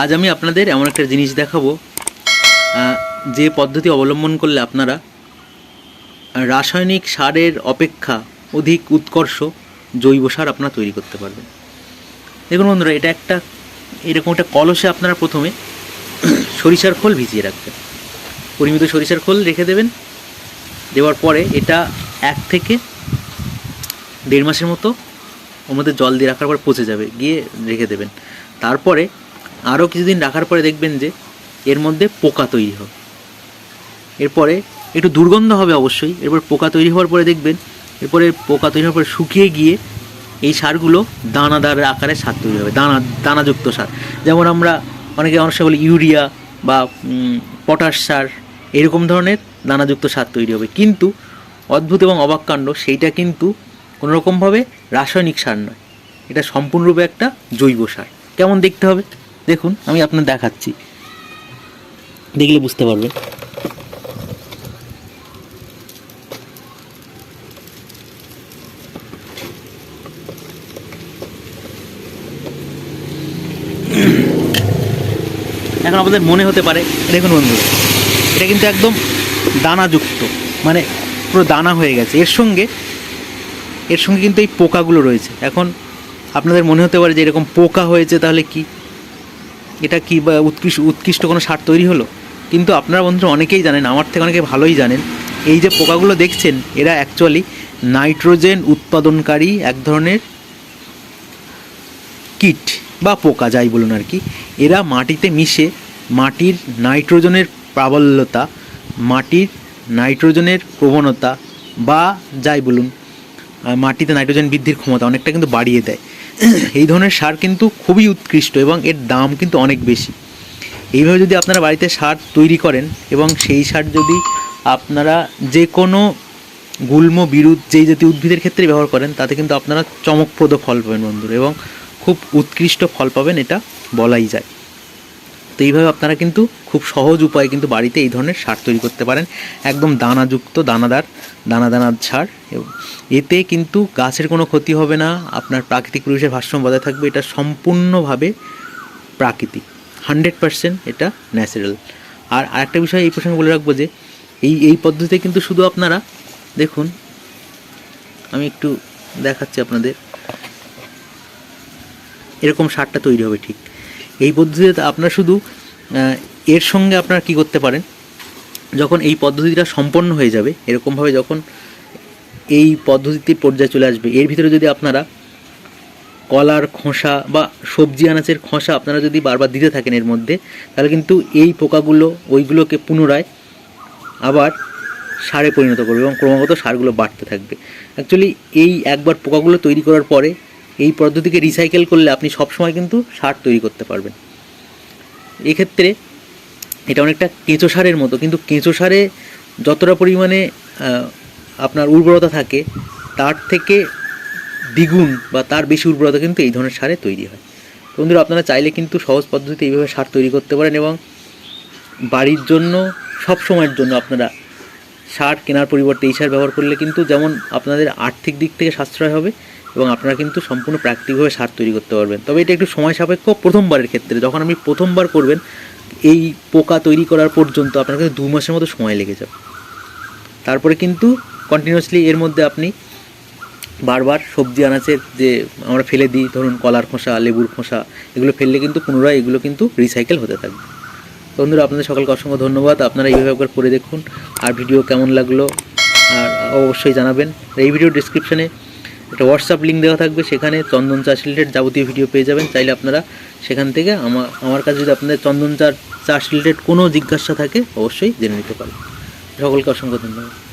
আজ আমি আপনাদের এমন একটা জিনিস দেখাবো যে পদ্ধতি অবলম্বন করলে আপনারা রাসায়নিক সারের অপেক্ষা অধিক উৎকর্ষ জৈব সার আপনারা তৈরি করতে পারবেন। দেখুন বন্ধুরা, এটা একটা, এরকম একটা কলসে আপনারা প্রথমে সরিষার খোল ভিজিয়ে রাখবেন। পরিমিত সরিষার খোল রেখে দেবেন। দেওয়ার পরে এটা এক থেকে দেড় মাসের মতো মধ্যে জল দিয়ে রাখার পর পচে যাবে, গিয়ে রেখে দেবেন। তারপরে আরও কিছুদিন রাখার পরে দেখবেন যে এর মধ্যে পোকা তৈরি হবে এরপরে একটু দুর্গন্ধ হবে অবশ্যই। এরপর পোকা তৈরি হওয়ার পরে দেখবেন, এরপরে পোকা তৈরি হওয়ার পরে শুকিয়ে গিয়ে এই সারগুলো দানাদার আকারে সার তৈরি হবে, দানা, দানাযুক্ত সার। যেমন আমরা অনেকে অনেক সময় বলি ইউরিয়া বা পটাশ সার, এরকম ধরনের দানাযুক্ত সার তৈরি হবে। কিন্তু অদ্ভুত এবং অবাক কাণ্ড, সেইটা কিন্তু কোনোরকমভাবে রাসায়নিক সার নয়। এটা সম্পূর্ণরূপে একটা জৈব সার। কেমন দেখতে হবে? দেখুন আমি আপনার দেখাচ্ছি। দেখলে বুঝতে পারবেন। এখন আপনাদের মনে হতে পারে দেখুন বন্ধু এটা কিন্তু একদম দানাযুক্ত মানে পুরো দানা হয়ে গেছে। এর সঙ্গে এর সঙ্গে কিন্তু এই পোকাগুলো রয়েছে। এখন আপনাদের মনে হতে পারে যে এরকম পোকা হয়েছে তাহলে কি এটা কি বা উৎকৃষ্ট উৎকৃষ্ট কোনো সার তৈরি হলো? কিন্তু আপনারা বন্ধুরা অনেকেই জানেন, আমার থেকে অনেকে ভালোই জানেন, এই যে পোকাগুলো দেখছেন, এরা অ্যাকচুয়ালি নাইট্রোজেন উৎপাদনকারী এক ধরনের কীট বা পোকা, যাই বলুন আর কি। এরা মাটিতে মিশে মাটির নাইট্রোজেনের প্রাবল্যতা, মাটির নাইট্রোজেনের প্রবণতা বা যাই বলুন মাটিতে নাইট্রোজেন বৃদ্ধির ক্ষমতা অনেকটা কিন্তু বাড়িয়ে দেয়। এই ধরনের সার কিন্তু খুবই উৎকৃষ্ট এবং এর দাম কিন্তু অনেক বেশি। এইভাবে যদি আপনারা বাড়িতে সার তৈরি করেন এবং সেই সার যদি আপনারা যে কোনো গুল্ম বিরুদ্ধ যেই জাতীয় উদ্ভিদের ক্ষেত্রে ব্যবহার করেন, তাতে কিন্তু আপনারা চমকপ্রদ ফল পাবেন বন্ধুরা এবং খুব উৎকৃষ্ট ফল পাবেন, এটা বলাই যায়। তো এইভাবে আপনারা কিন্তু খুব সহজ উপায়ে কিন্তু বাড়িতে এই ধরনের সার তৈরি করতে পারেন। একদম দানাযুক্ত, দানাদার দানা দানার সার এতে কিন্তু গাছের কোনো ক্ষতি হবে না, আপনার প্রাকৃতিক পরিবেশের ভারসাম্য বজায় থাকবে, এটা সম্পূর্ণভাবে প্রাকৃতিক। হান্ড্রেড পার্সেন্ট এটা ন্যাচারাল। আর আরেকটা বিষয় এই প্রসঙ্গে বলে রাখব যে, এই এই পদ্ধতিতে কিন্তু শুধু আপনারা, দেখুন, আমি একটু দেখাচ্ছি আপনাদের। এরকম সারটা তৈরি হবে ঠিক। এই পদ্ধতিতে আপনার শুধু এর সঙ্গে আপনারা কি করতে পারেন? যখন এই পদ্ধতিটা সম্পন্ন হয়ে যাবে, এরকমভাবে যখন এই পদ্ধতির পর্যায়ে চলে আসবে, এর ভিতরে যদি আপনারা কলার খোসা বা সবজি আনাচের খোসা আপনারা যদি বারবার দিতে থাকেন এর মধ্যে, তাহলে কিন্তু এই পোকাগুলো, ওইগুলোকে পুনরায় আবার সারে পরিণত করবে এবং ক্রমাগত সারগুলো বাড়তে থাকবে। অ্যাকচুয়ালি এই একবার পোকাগুলো তৈরি করার পরে এই পদ্ধতিকে রিসাইকেল করলে আপনি সবসময় কিন্তু সার তৈরি করতে পারবেন। এক্ষেত্রে এটা অনেকটা কেঁচো সারের মতো, কিন্তু কেঁচো সারে যতটা পরিমাণে আপনার উর্বরতা থাকে, তার থেকে দ্বিগুণ বা তার বেশি উর্বরতা কিন্তু এই ধরনের সারে তৈরি হয়। বন্ধুরা, আপনারা চাইলে কিন্তু সহজ পদ্ধতিতে এইভাবে সার তৈরি করতে পারেন এবং বাড়ির জন্য সব সময়ের জন্য আপনারা সার কেনার পরিবর্তে এই সার ব্যবহার করলে কিন্তু যেমন আপনাদের আর্থিক দিক থেকে সাশ্রয় হবে এবং আপনারা কিন্তু সম্পূর্ণ প্রাকৃতিকভাবে সার তৈরি করতে পারবেন। তবে এটা একটু সময় সাপেক্ষ প্রথমবারের ক্ষেত্রে। যখন আপনি প্রথমবার করবেন, এই পোকা তৈরি করার পর্যন্ত আপনার কাছে দু মাসের মতো সময় লেগে যাবে। তারপরে কিন্তু কন্টিনিউয়াসলি এর মধ্যে আপনি বারবার সবজি আনাচের যে আমরা ফেলে দিই, ধরুন কলার খোসা, লেবুর খোসা, এগুলো ফেললে কিন্তু পুনরায় এগুলো কিন্তু রিসাইকেল হতে থাকবে। বন্ধুরা, আপনাদের সকলকে অসংখ্য ধন্যবাদ। আপনারা এইভাবে একবার করে দেখুন, আর ভিডিও কেমন লাগল, আর অবশ্যই জানাবেন। এই ভিডিও ডিসক্রিপশানে একটা হোয়াটসঅ্যাপ লিঙ্ক দেওয়া থাকবে, সেখানে চন্দন চাষ রিলেটেড যাবতীয় ভিডিও পেয়ে যাবেন। চাইলে আপনারা সেখান থেকে আমার আমার কাছে যদি আপনাদের চন্দন চাষ চাষ রিলেটেড কোনো জিজ্ঞাসা থাকে, অবশ্যই জেনে নিতে পারেন সকলকে অসংখ্য ধন্যবাদ।